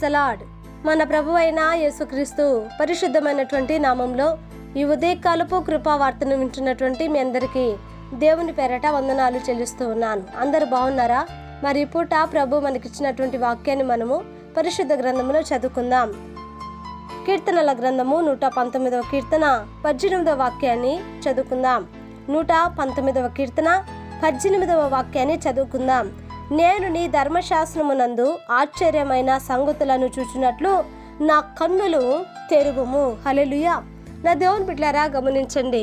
Praise అలాడ్ మన ప్రభు అయిన యేసుక్రీస్తు పరిశుద్ధమైనటువంటి నామంలో ఈ ఉదయకాలపు కృపావార్తను వింటున్నటువంటి మీ అందరికీ దేవుని పేరట వందనాలు చెల్లిస్తూ ఉన్నాను. అందరు బాగున్నారా? మరి పూట ప్రభు మనకిచ్చినటువంటి వాక్యాన్ని మనము పరిశుద్ధ గ్రంథంలో చదువుకుందాం. కీర్తనల గ్రంథము నూట పంతొమ్మిదవ కీర్తన పద్దెనిమిదవ వాక్యాన్ని చదువుకుందాం. నూట పంతొమ్మిదవ కీర్తన పద్దెనిమిదవ వాక్యాన్ని చదువుకుందాం. నేను నీ ధర్మశాస్త్రమునందు ఆశ్చర్యమైన సంగతులను చూచినట్లు నా కన్నులు తెరుగుము హలెలుయా నా దేవుని బిడ్డారా గమనించండి.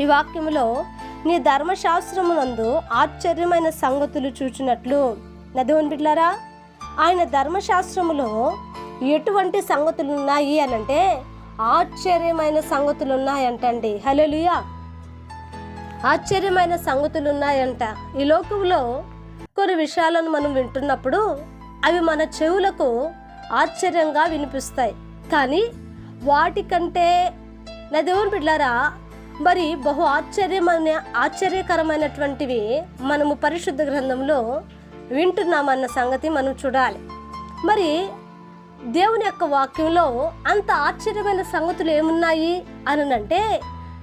ఈ వాక్యంలో నీ ధర్మశాస్త్రమునందు ఆశ్చర్యమైన సంగతులు చూచినట్లు. నా దేవుని బిడ్డారా ఆయన ధర్మశాస్త్రములో ఎటువంటి సంగతులు ఉన్నాయి అని అంటే ఆశ్చర్యమైన సంగతులు ఉన్నాయంటండి హలోలుయా ఆశ్చర్యమైన సంగతులు ఉన్నాయంట ఈ లోకంలో కొన్ని విషయాలను మనం వింటున్నప్పుడు అవి మన చెవులకు ఆశ్చర్యంగా వినిపిస్తాయి. కానీ వాటికంటే నా దేవుని బిడ్డారా మరి బహు ఆశ్చర్యమైన ఆశ్చర్యకరమైనటువంటివి మనము పరిశుద్ధ గ్రంథంలో వింటున్నామన్న సంగతి మనం చూడాలి. మరి దేవుని యొక్క వాక్యంలో అంత ఆశ్చర్యమైన సంగతులు ఏమున్నాయి? అని అంటే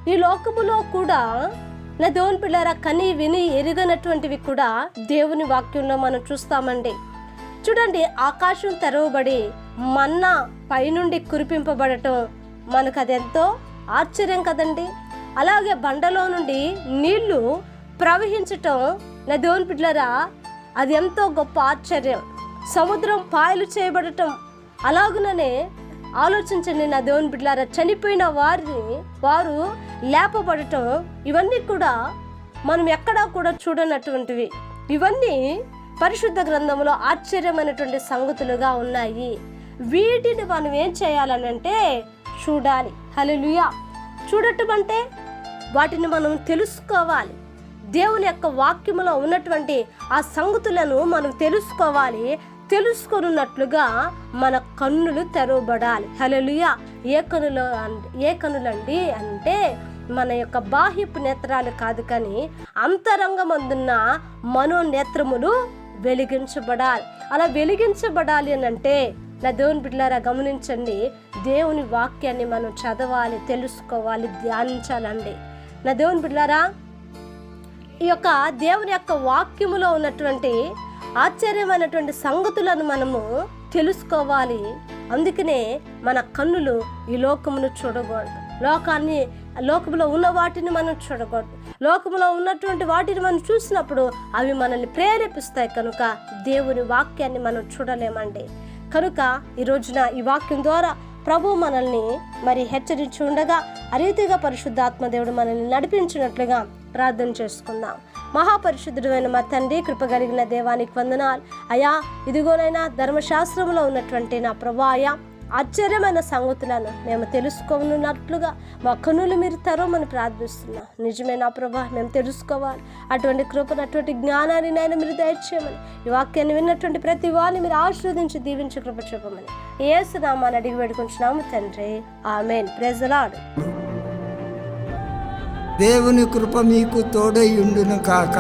ఈ లోకములో కూడా నా దేవుని పిల్లారా కని విని ఎరుగనటువంటివి కూడా దేవుని వాక్యంలో మనం చూస్తామండి. చూడండి ఆకాశం తెరవబడి మన్నా పైనుండి కురిపింపబడటం మనకు అదెంతో ఆశ్చర్యం కదండి. అలాగే బండలో నుండి నీళ్ళు ప్రవహించటం నా దేవుని పిల్లరా అది ఎంతో గొప్ప ఆశ్చర్యం. సముద్రం పాయలు చేయబడటం అలాగుననే ఆలోచించండి నా దేవుని బిడ్డలారా. చనిపోయిన వారిని వారు లేపబడటం ఇవన్నీ కూడా మనం ఎక్కడా కూడా చూడనటువంటివి. ఇవన్నీ పరిశుద్ధ గ్రంథంలో ఆశ్చర్యమైనటువంటి సంగతులుగా ఉన్నాయి. వీటిని మనం ఏం చేయాలని అంటే చూడాలి. హలలుయా చూడటం అంటే వాటిని మనం తెలుసుకోవాలి. దేవుని యొక్క వాక్యములో ఉన్నటువంటి ఆ సంగతులను మనం తెలుసుకోవాలి. తెలుసుకున్నట్లుగా మన కన్నులు తెరవబడాలి. హలలుయ ఏ కనులు ఏ కనులండి అంటే మన యొక్క బాహ్యపు నేత్రాలు కాదు కానీ అంతరంగమందున్న మనోనేత్రములు వెలిగించబడాలి. అలా వెలిగించబడాలి అని అంటే నా దేవుని బిడ్డలారా గమనించండి దేవుని వాక్యాన్ని మనం చదవాలి తెలుసుకోవాలి ధ్యానించాలండి. నా దేవుని బిడ్డలారా ఈ యొక్క దేవుని యొక్క వాక్యములో ఉన్నటువంటి ఆశ్చర్యమైనటువంటి సంగతులను మనము తెలుసుకోవాలి. అందుకనే మన కన్నులు ఈ లోకమును చూడకూడదు. లోకాన్ని లోకములో ఉన్న వాటిని మనం చూడకూడదు. లోకములో ఉన్నటువంటి వాటిని మనం చూసినప్పుడు అవి మనల్ని ప్రేరేపిస్తాయి కనుక దేవుని వాక్యాన్ని మనం చూడలేమండి. కనుక ఈ రోజున ఈ వాక్యం ద్వారా ప్రభు మనల్ని మరి హెచ్చరించి ఉండగా అరీతిగా పరిశుద్ధాత్మ దేవుడు మనల్ని నడిపించినట్లుగా ప్రార్థన చేసుకుందాం. మహాపరిశుద్ధుడైన మా తండ్రి కృపగలిగిన దేవానికి వందనాలు. అయా ఇదిగోనైనా ధర్మశాస్త్రంలో ఉన్నటువంటి నా ప్రభా అయా ఆశ్చర్యమైన సంగతులను మేము తెలుసుకోనున్నట్లుగా మా కనులు మీరు మనం ప్రార్థిస్తున్నాం. నిజమే నా ప్రభా మేము తెలుసుకోవాలి. అటువంటి కృపను అటువంటి జ్ఞానాన్ని నాయన మీరు దయచేయమని ఈ వాక్యాన్ని విన్నటువంటి ప్రతి వారిని మీరు ఆశీర్వదించి దీవించి కృప చూపమని ఏసునామాన్ని అడిగి పెడుకుంటున్నాము తండ్రి. ఆమెన్. ప్రెజలాడు దేవుని కృప మీకు తోడై ఉండును కాక.